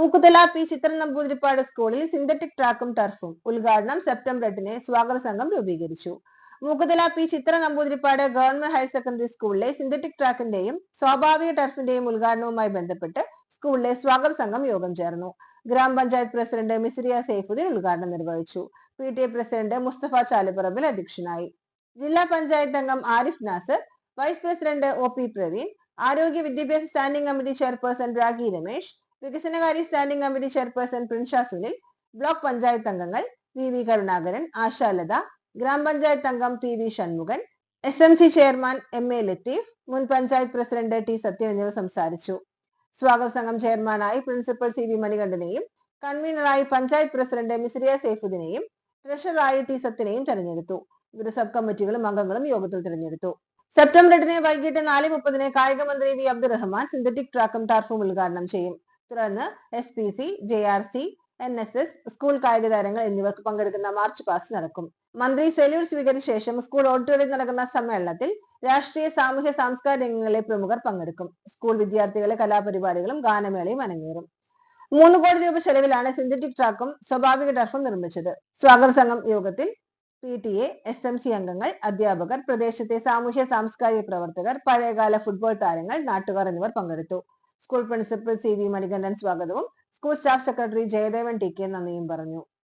Mookkuthala P Chithra Namboodiripad സ്കൂളിൽ synthetic ട്രാക്കും ടർഫും ഉദ്ഘാടനം September എട്ടിന് സ്വാഗത സംഘം രൂപീകരിച്ചു. Mookkuthala P Chithra Namboothiripad government higher secondary സ്കൂളിലെ സിന്തറ്റിക് ട്രാക്കിന്റെയും സ്വാഭാവിക ടർഫിന്റെയും ഉദ്ഘാടനവുമായി ബന്ധപ്പെട്ട് സ്കൂളിലെ സ്വാഗത സംഘം യോഗം ചേർന്നു. ഗ്രാമപഞ്ചായത്ത് പ്രസിഡന്റ് മിസ്രിയ സൈഫുദ്ദീൻ ഉദ്ഘാടനം നിർവഹിച്ചു. P T A president Musthafa Chaluparambil അധ്യക്ഷനായി. ജില്ലാ പഞ്ചായത്ത് അംഗം Arif Nasar vice president O P Praveen ആരോഗ്യ വിദ്യാഭ്യാസ standing committee chairperson Ragi Ramesh വികസനകാര്യ standing committee chairperson Prinsha Sunil block panchayat അംഗങ്ങൾ വി വി കരുണാകരൻ ആശാലത ഗ്രാമപഞ്ചായത്ത് അംഗം P V Shanmukhan S M C chairman M A Latheef മുൻ panchayat president T Sathyan എന്നിവർ സംസാരിച്ചു. സ്വാഗത സംഘം ചെയർമാനായി പ്രിൻസിപ്പൽ സി വി മണികണ്ഠനെയും കൺവീനറായി പഞ്ചായത്ത് പ്രസിഡന്റ് മിസ്രിയ സൈഫുദ്ദീനെയും ട്രഷററായി ടി സത്യനെയും തെരഞ്ഞെടുത്തു. വിവിധ സബ് കമ്മിറ്റികളും അംഗങ്ങളും യോഗത്തിൽ തിരഞ്ഞെടുത്തു. സെപ്റ്റംബർ എട്ടിന് വൈകിട്ട് നാല് മുപ്പതിന് കായിക മന്ത്രി വി അബ്ദുറഹ്മാൻ സിന്തറ്റിക് ട്രാക്കും ടാർഫും ഉദ്ഘാടനം ചെയ്യും. തുടർന്ന് S P C J R C N S S school കായിക താരങ്ങൾ എന്നിവർക്ക് പങ്കെടുക്കുന്ന മാർച്ച് പാസ്റ്റ് നടക്കും. മന്ത്രി സെല്യൂർ സ്വീകരിച്ച ശേഷം സ്കൂൾ ഓഡിറ്റോറിയത്തിൽ നടക്കുന്ന സമ്മേളനത്തിൽ രാഷ്ട്രീയ സാമൂഹ്യ സാംസ്കാരിക രംഗങ്ങളിലെ പ്രമുഖർ പങ്കെടുക്കും. സ്കൂൾ വിദ്യാർത്ഥികളെ കലാപരിപാടികളും ഗാനമേളയും അരങ്ങേറും. മൂന്ന് കോടി രൂപ ചെലവിലാണ് സിന്തറ്റിക് ട്രാക്കും സ്വാഭാവിക ടർഫും നിർമ്മിച്ചത്. സ്വാഗത സംഘം യോഗത്തിൽ P T A S M C അംഗങ്ങൾ അധ്യാപകർ പ്രദേശത്തെ സാമൂഹ്യ സാംസ്കാരിക പ്രവർത്തകർ പഴയകാല ഫുട്ബോൾ താരങ്ങൾ നാട്ടുകാർ എന്നിവർ പങ്കെടുത്തു. School principal C V Manikandan സ്വാഗതവും. School staff secretary Jayadevan T K നന്ദിയും പറഞ്ഞു.